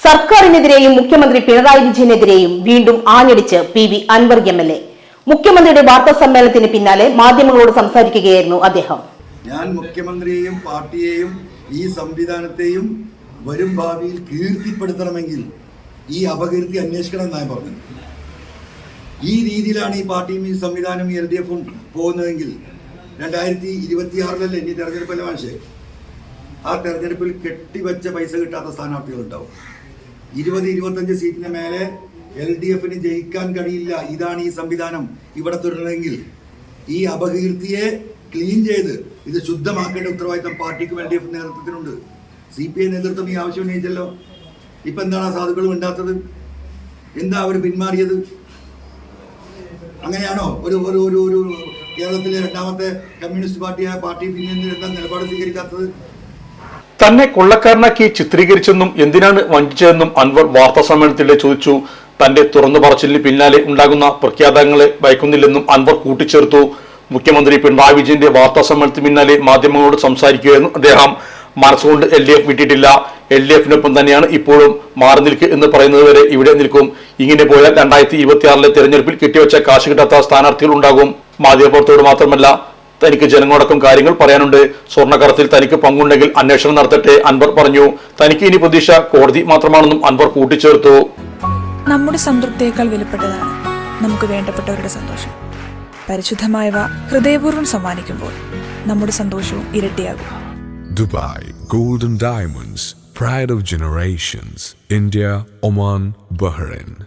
സർക്കാരിനെതിരെയും മുഖ്യമന്ത്രി പിണറായി വിജയനെതിരെയും വീണ്ടും ആഞ്ഞടിച്ച് P V Anvar M L A. മുഖ്യമന്ത്രിയുടെ വാർത്താ സമ്മേളനത്തിന് പിന്നാലെ മാധ്യമങ്ങളോട് സംസാരിക്കുകയായിരുന്നു അദ്ദേഹം. ഞാൻ മുഖ്യമന്ത്രിയെയും പാർട്ടിയെയും ഈ സംവിധാനത്തെയും വരും ഭാവിയിൽ കീർത്തിപ്പെടുത്തണമെങ്കിൽ ഈ അപകീർത്തി അന്വേഷിക്കണം എന്നാണ് പറഞ്ഞത്. ഈ രീതിയിലാണ് ഈ പാർട്ടിയും ഈ സംവിധാനം എൽ ഡി എഫും പോകുന്നതെങ്കിൽ രണ്ടായിരത്തി ഇരുപത്തിയാറിലല്ലേ ഇനി തെരഞ്ഞെടുപ്പല്ല മാഷേ? ആ തെരഞ്ഞെടുപ്പിൽ കെട്ടിവെച്ച പൈസ കിട്ടാത്ത സ്ഥാനാർത്ഥികൾ ഉണ്ടാവും ഇരുപത് ഇരുപത്തഞ്ച് സീറ്റിന് മേലെ എൽ ഡി എഫിന് ജയിക്കാൻ കഴിയില്ല. ഇതാണ് ഈ സംവിധാനം. ഇവിടെ തുടരണമെങ്കിൽ ഈ അപകീർത്തിയെ ക്ലീൻ ചെയ്ത് ഇത് ശുദ്ധമാക്കേണ്ട ഉത്തരവാദിത്തം പാർട്ടിക്കും എൽ ഡി എഫ് നേതൃത്വത്തിനുണ്ട്. സി പി ഐ നേതൃത്വം ഈ ആവശ്യം ഉന്നയിച്ചല്ലോ. ഇപ്പൊ എന്താണ് ആ സാധുക്കൾ ഉണ്ടാത്തത് എന്താ അവർ പിന്മാറിയത്? അങ്ങനെയാണോ? ഒരു ഒരു ഒരു ഒരു കേരളത്തിലെ രണ്ടാമത്തെ കമ്മ്യൂണിസ്റ്റ് പാർട്ടിയായ പാർട്ടി പിന്നെ എന്താ നിലപാട് സ്വീകരിക്കാത്തത്? തന്നെ കൊള്ളക്കാരനാക്കി ചിത്രീകരിച്ചെന്നും എന്തിനാണ് വഞ്ചിച്ചതെന്നും അൻവർ വാർത്താ സമ്മേളനത്തിലെ ചോദിച്ചു. തന്റെ തുറന്നു പറച്ചിലിന് പിന്നാലെ ഉണ്ടാകുന്ന പ്രഖ്യാപനങ്ങളെ ഭയക്കുന്നില്ലെന്നും അൻവർ കൂട്ടിച്ചേർത്തു. മുഖ്യമന്ത്രി പിണറായി വിജയന്റെ വാർത്താ സമ്മേളനത്തിന് പിന്നാലെ മാധ്യമങ്ങളോട് സംസാരിക്കുകയെന്നും അദ്ദേഹം. മനസ്സുകൊണ്ട് എൽ ഡി എഫ് വിട്ടിട്ടില്ല. എൽ ഡി എഫിനൊപ്പം തന്നെയാണ് ഇപ്പോഴും മാറി നിൽക്കുക എന്ന് പറയുന്നത് വരെ ഇവിടെ നിൽക്കും. ഇങ്ങനെ പോയാൽ രണ്ടായിരത്തി ഇരുപത്തിയാറിലെ തെരഞ്ഞെടുപ്പിൽ കെട്ടിവെച്ച കാശ് കിട്ടാത്ത സ്ഥാനാർത്ഥികൾ ഉണ്ടാകും. മാധ്യമപ്രവർത്തകരോട് മാത്രമല്ല തനിക്ക് ജനങ്ങളടക്കം കാര്യങ്ങൾ പറയാനുണ്ട്. സ്വർണക്കടത്തിൽ തനിക്ക് പങ്കുണ്ടെങ്കിൽ അന്വേഷണം നടത്തട്ടെ അൻവർ പറഞ്ഞു. തനിക്ക് ഇനി പ്രതീക്ഷ കോടതി മാത്രമാണെന്നും അൻവർ കൂട്ടിച്ചേർത്തു. നമ്മുടെ സംതൃപ്തിയേക്കാൾ വിലപ്പെട്ടതാണ് നമുക്ക് വേണ്ടപ്പെട്ടവരുടെ സന്തോഷം. പരിശുദ്ധമായവ ഹൃദയപൂർവം സമ്മാനിക്കുമ്പോൾ നമ്മുടെ സന്തോഷവും ഇരട്ടിയാകും. Dubai golden diamonds pride of generations India Oman Bahrain.